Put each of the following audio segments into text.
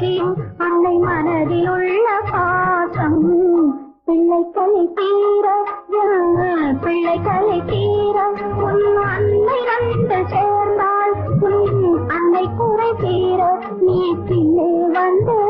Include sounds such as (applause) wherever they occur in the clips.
தெரியும். அன்னை மனதில் உள்ள பாசம். பிள்ளை கலை தீர பிள்ளை கலை தீர. உன் அன்னை வந்து சேர்ந்தால் உன் அன்னை குறை தீர. நீ பிள்ளை வந்து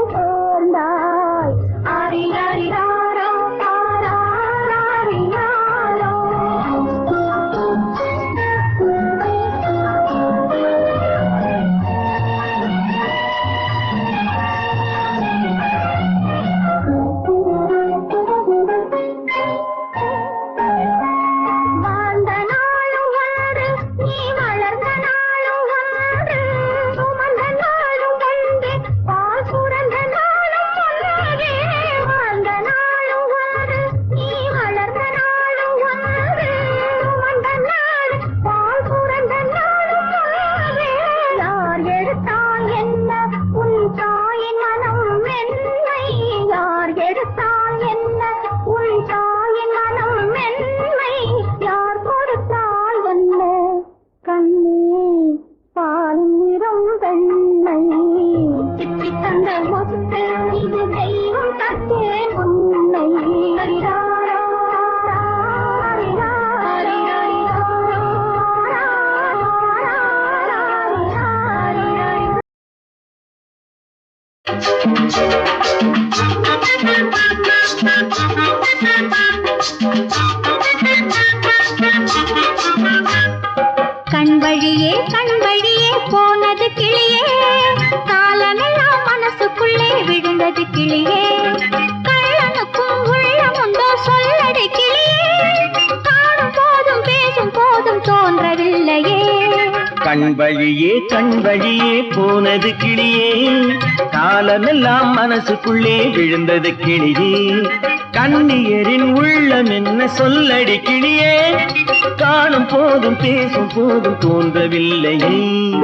வழியே கண் வழியே போனது கிளியே. காலமெல்லாம் மனசுக்குள்ளே விழுந்தது கிளியே. கண்ணியரின் உள்ளம் என்ன சொல்லடி கிளியே. காணும் போதும் பேசும் போதும் தோன்றவில்லையே.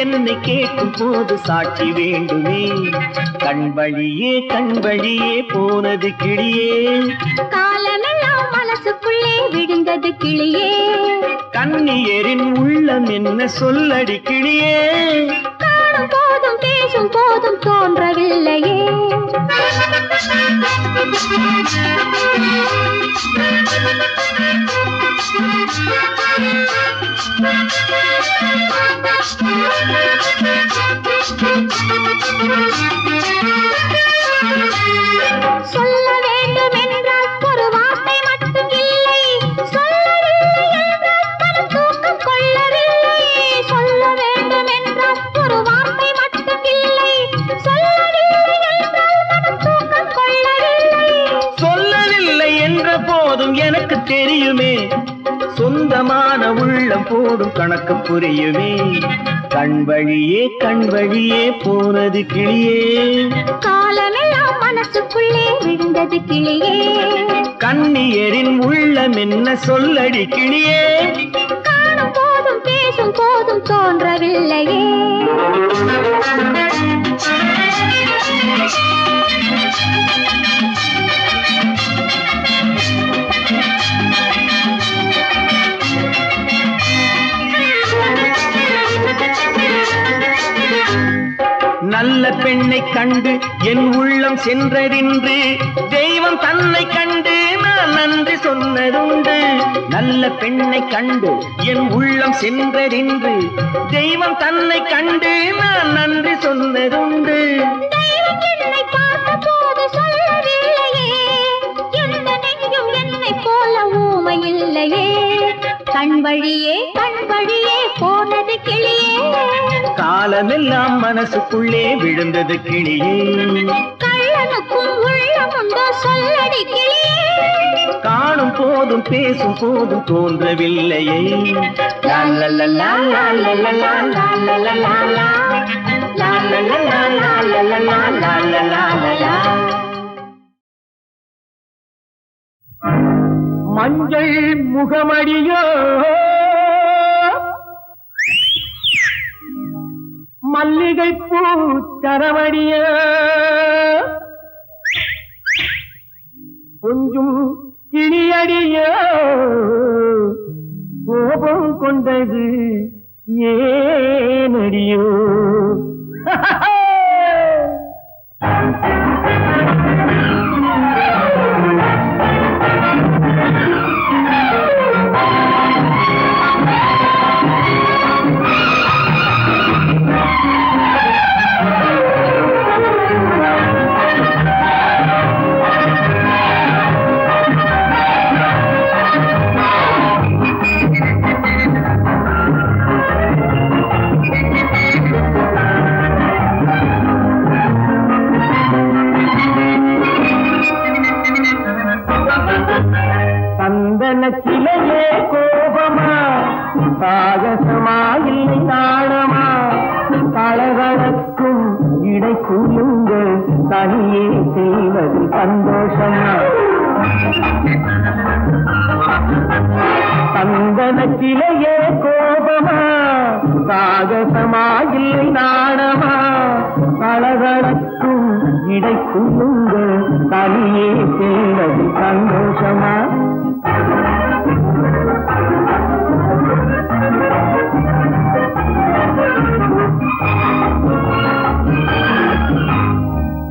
என்னை கேட்கும் போது சாட்சி வேண்டுமே. கண் வழியே கண் வழியே போனது கிளியே. காலமெல்லாம் மனசுக்குள்ளே விழுந்தது கிளியே. கண்ணியரின் உள்ளம் என்ன சொல்லடி கிளியே. காணும் போதும் பேசும் போதும் தோன்றவில்லையே. சொல்ல வேண்டும் போதும் எனக்கு தெரியுமே. சொந்தமா உள்ளம் போடும் கணக்கு புரியுமே. கண் வழியே கண் வழியே போனது கிளியே. காலமெல்லாம் மனசுக்குள்ளே விழுந்தது கிளியே. கண்ணியரின் உள்ளம் என்ன சொல்லடி கிளியே. காணும் போதும் பேசும் போதும் தோன்றவில்லையே. நல்ல பெண்ணை கண்டு என் உள்ளம் சென்றறிந்து தெய்வம் தன்னை கண்டு நான் நன்றி சொன்னதுண்டு. நல்ல பெண்ணை கண்டு என் உள்ளம் சென்றறிந்து தெய்வம் தன்னை கண்டு நான் நன்றி சொன்னதுண்டு. கண் வழியே கண் வழி காலமெல்லாம் மனசுக்குள்ளே விழுந்தது கிளியே. கள்ளனுக்கும் உள்ளம் உண்டோ சொல்லடி கிளியே. காணும் போதும் பேசும் போதும் தோன்றவில்லையே. லா லா மல்லிகை பூ சரவடிய கொஞ்சும் கிளியடிய. கோபம் கொண்டது ஏனடியோ? (laughs) சந்தனத்திலேயே கோபமா? சாகசமா இல்லை நாணமா? அளவழக்கும் இடைக்கும் உங்கள் தனியே தேடது சந்தோஷமா?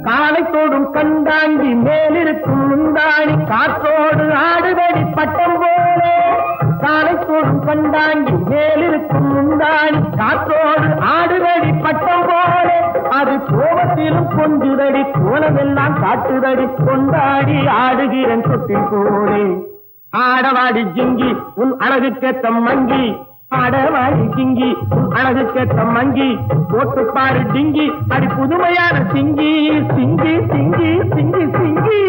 காலை தோடும் கண்டாங்கி மேலிருக்கும் முந்தாணி காற்றோடு ஆடுதடி பட்ட காலை பண்டாங்கி மேலிருக்கும் முந்தாணி. காற்றோடு ஆடுதடி பட்டம் போல அது கோபத்திலும் கொஞ்சுதடி கோலமெல்லாம் காட்டுதடி கொண்டாடி ஆடுகிறன் சொத்தில் போலே ஆடவாடி ஜிங்கி உன் அழகுக்கேத்த மங்கி. ஆடவாடி ஜிங்கி உன் அழகுக்கேத்த மங்கி. போட்டு பாரு டிங்கி அடி புதுமையான சிங்கி. சிங்கி சிங்கி சிங்கி சிங்கி.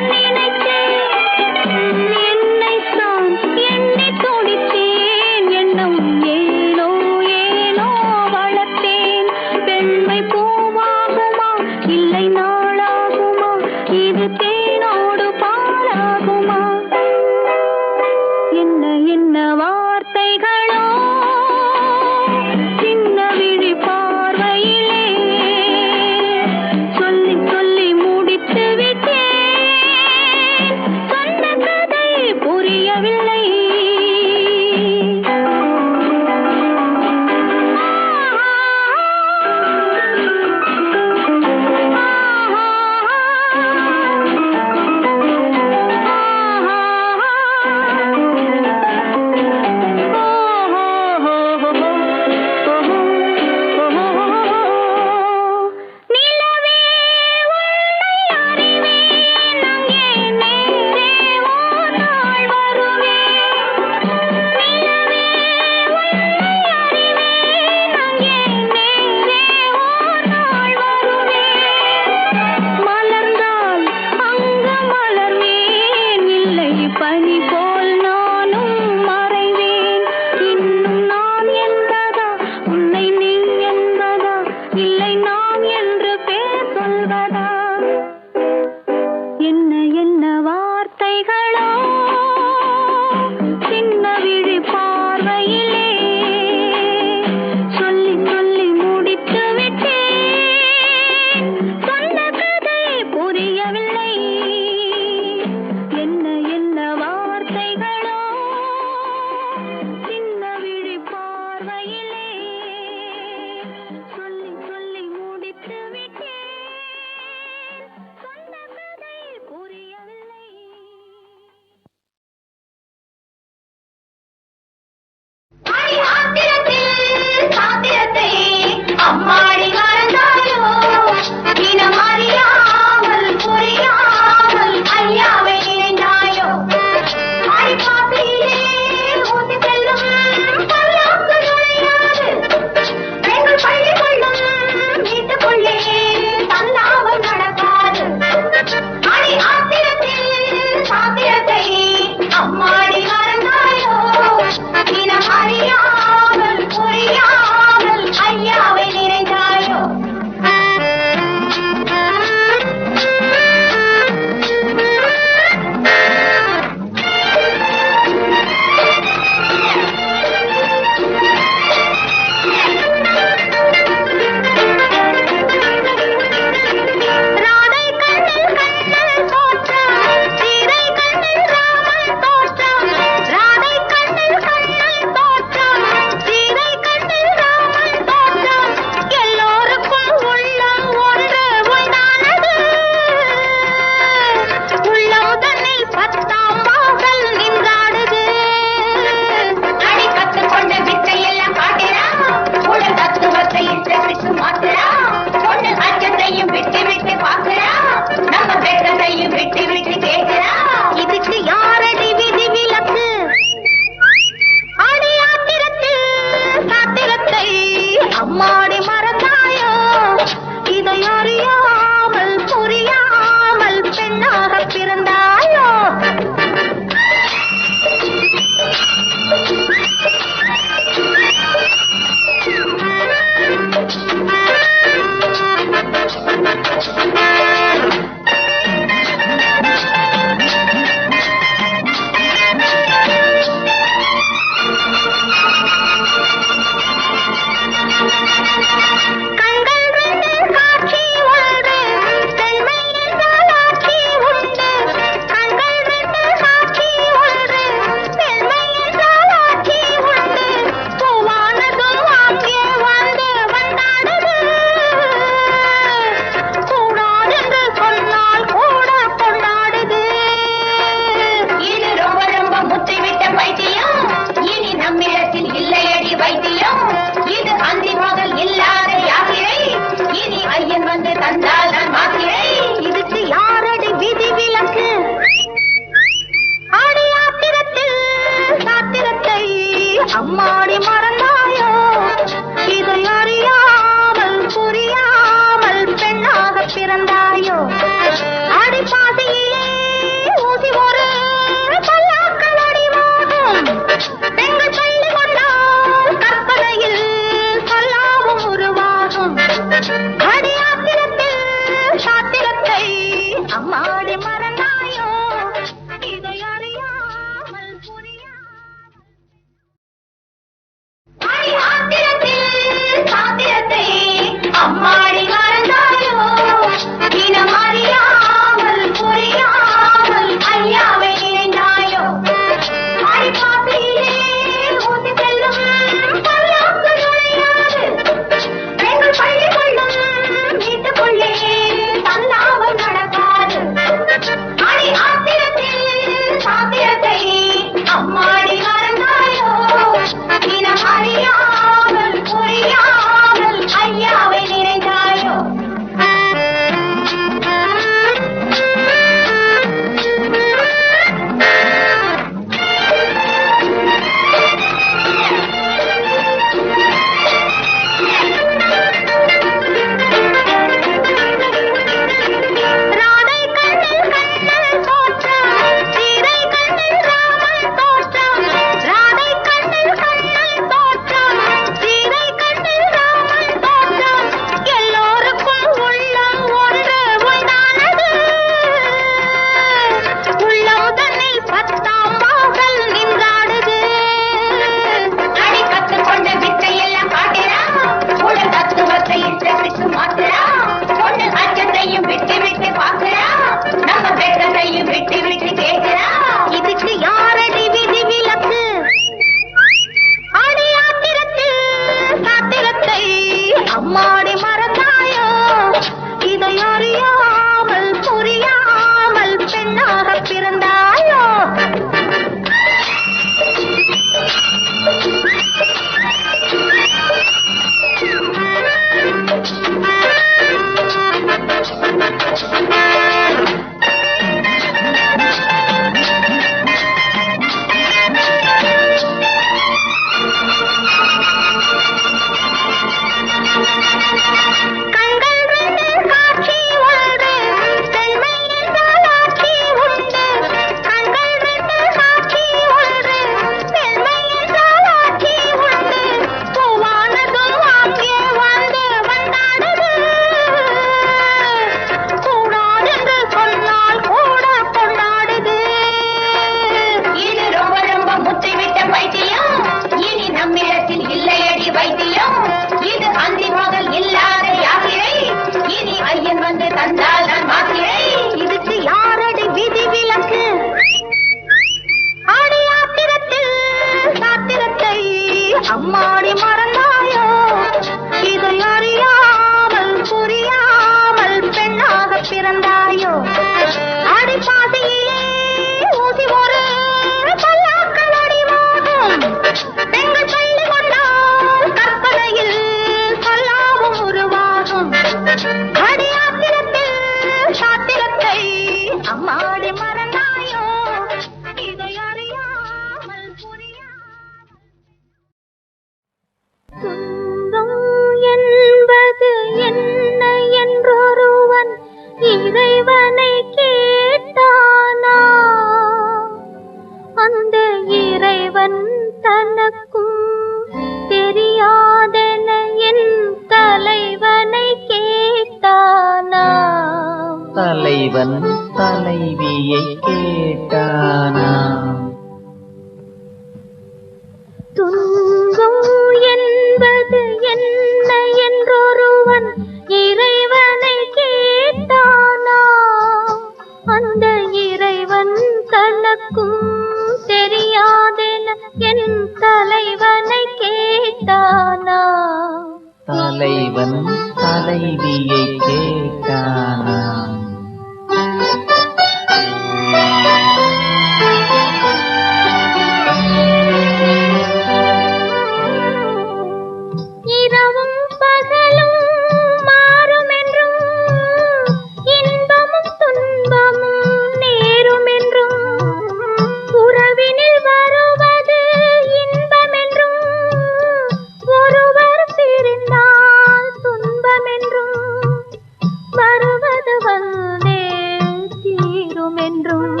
என்றும்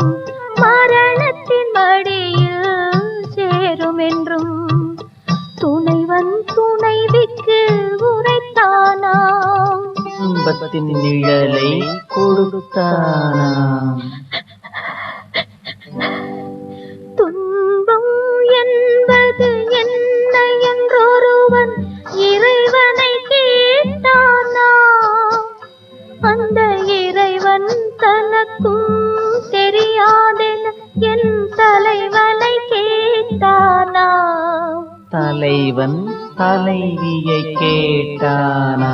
மரணத்தின் மடியில் சேரும் என்றும் துணைவன் துணைவிக்கு உரைத்தானாம். இன்பத்தின் நிழலை கொடுத்தானாம். இவன் தலைவியை கேட்டானா?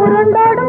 உருண்டோட